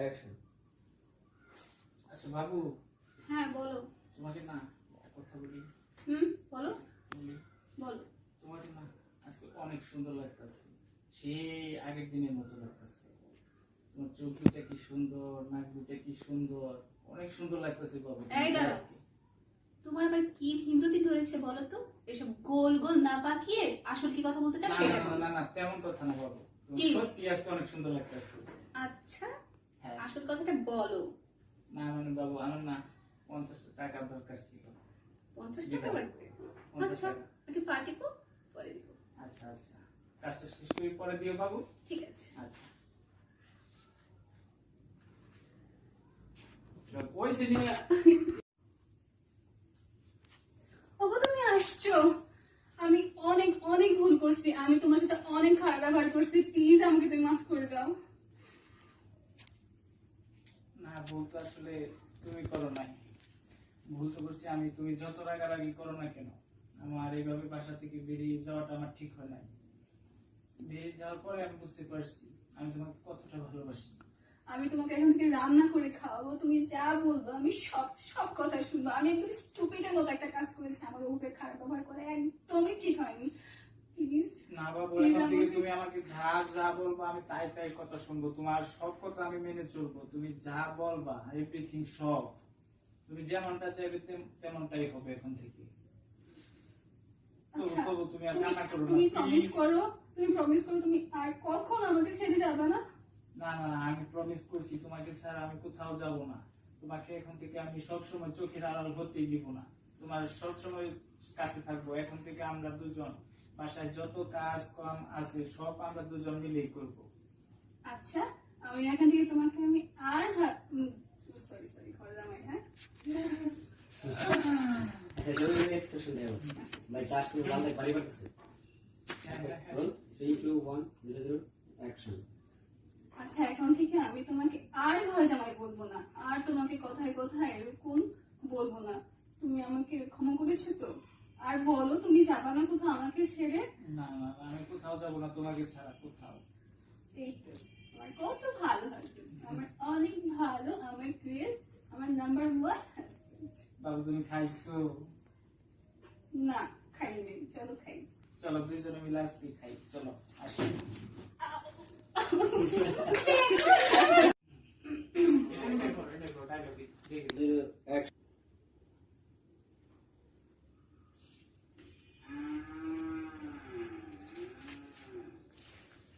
Action আচ্ছা বাবু। হ্যাঁ বলো। তোমাকে না কথা বলি। হুম বলো। বলি। বলো। তোমাকে না আজকে অনেক সুন্দর লাগতেছে। সে আগের দিনের মতো লাগতেছে। তোমার চোখ দুটা কি সুন্দর নাক দুটা কি সুন্দর অনেক সুন্দর লাগতেছে বাবু এই দাঁড়াও। তোমার আবার কি হিমরতি ধরেছে বলো তো? এসব গোল গোল না পাকিয়ে আসল কি কথা বলতে চাও না, সেটা না, না তেমন কথা না বাবু। কি? সত্যি আজকে অনেক সুন্দর লাগতেছে। আচ্ছা। আসল কথাটা বলো। না মানে বাবু আমার না পঞ্চাশটা টাকা দরকার ছিল। পঞ্চাশ টাকা লাগবে? আচ্ছা আগে পার্টি কো পরে দিব। আচ্ছা আচ্ছা। কাজটা শেষ করে পরে দিও বাবু। ঠিক আছে। আচ্ছা। পয়সা নিয়ে। ওগো তুমি আসছো। আমি অনেক অনেক ভুল করছি। আমি তোমার সাথে অনেক খারাপ ব্যবহার করছি প্লিজ আমাকে তুমি মাফ করে দাও না ভুল তো আসলে তুমি করো নাই। ভুল তো করছি আমি, তুমি যত রাগারাগি করো না কেন? আমার এইভাবে বাসা থেকে বেরিয়ে যাওয়াটা আমার ঠিক হয় নাই। বেরিয়ে যাওয়ার পরে আমি বুঝতে পারছি, আমি তোমাকে কতটা ভালোবাসি। আমি তোমাকে এখন থেকে রান্না করে খাওয়াবো, তুমি যা বলব আমি সব সব কথা শুনব। আমি একদম স্টুপিডের মতো একটা কাজ করেছি, আমার ওকে খারাপ ব্যবহার করে একদমই ঠিক হয়নি। প্লিজ না বাবু এখন থেকে তুমি আমাকে যা যা বলব আমি তাই তাই কথা শুনব। তোমার সব কথা আমি মেনে চলবো। তুমি যা বলবা এভরিথিং সব। তুমি যেমনটা চাইবে তেমনটাই হবে এখন থেকে। তবু আচ্ছা তুমি আর কান্না করো তুমি প্রমিস করো তুমি প্রমিস করো তুমি আর কখন আমাকে ছেড়ে যাবে না? না না না, আমি প্রমিস করছি তোমাকে ছাড়া আমি কোথাও যাব না। তোমাকে এখন থেকে আমি সব সময় চোখের আড়াল হতেই দিব না। তোমার সব সময় কাছে থাকব এখন থেকে আমরা দুজন। বাসায় যত কাজ কাম আছে সব আমরা দুজন মিলেই করব। আচ্ছা আমি এখান থেকে তোমাকে আমি আর সরি সরি জামাই হ্যাঁ? আচ্ছা জরুরি এক্সপ্রেশন দেব ভাই চার্জ টু ওয়ান লাইক বাড়ি বাড়তেছে roll three two one zero zero action আচ্ছা এখন থেকে আমি তোমাকে আর ঘর জামাই বলব না। আর তোমাকে কথায় কথায় এরকম বলব না। তুমি আমাকে ক্ষমা করেছ তো? আর বলো তুমি যাবা না কোথাও? আমাকে ছেড়ে? না না আমি কোথাও যাব না তোমাকে ছাড়া কোথাও। এই তো আমার কত ভালো আমার অনেক ভালো আমার আমার নাম্বার ওয়ান বাবু তুমি খাইছো? না খাই চলো খাই। চলো দুইজনে মিলে আজকে খাই। চলো আসো এটা দেখো, এটা দেখো, dialogue দিই, ঠিক আছে। জিরো অ্যাকশন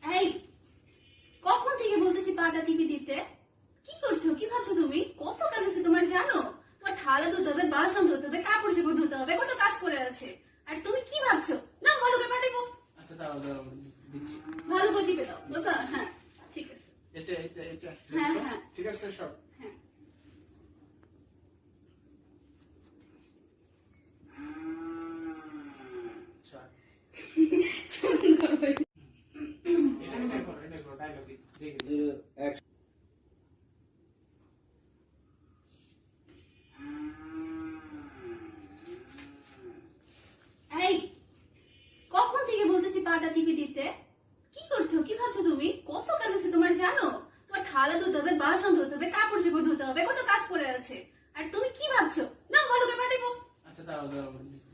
এই কখন বলতেছি টিপি দিতে। কি করছ? কি ভাবছ তুমি? কত কাজ আছে তোমার জানো? তোমার থালা ধুতে হবে বাসন ধুতে হবে কাপড় চোপড় ধুতে হবে কত কাজ করে আছে। আর তুমি কি ভাবছ? না ভালো করে পাঠাবো আচ্ছা দাঁড়াও দিচ্ছি। ভালো করে টিপে দাও। বুঝছ হ্যাঁ ঠিক আছে। এটা এটা এটা। হ্যাঁ, হ্যাঁ। ঠিক আছে সব। হ্যাঁ আচ্ছা সুন্দর হয়েছে। এটা দেখো এটা দেখো dialogue দিই, ঠিক আছে। জিরো অ্যাকশন এই কখন থেকে বলতেছি পাটা টিপি দিতে? কি করছ? কি ভাবছ তুমি? কত কাজ আছে তোমার জানো? তোমার থালা ধুতে হবে বাসন ধুতে হবে কাপড় চোপড় ধুতে হবে কত কাজ করে আছে। আর তুমি কি ভাবছ? না ভালো করে পাঠাবো আচ্ছা দাঁড়াও দাঁড়াও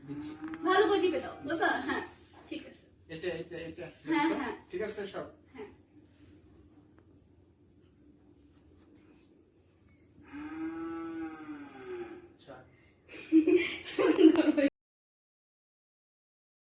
দিচ্ছি। ভালো করে টিপে দাও বুঝছ হ্যাঁ ঠিক আছে। এটা এটা এটা। হ্যাঁ, হ্যাঁ। ঠিক আছে সব।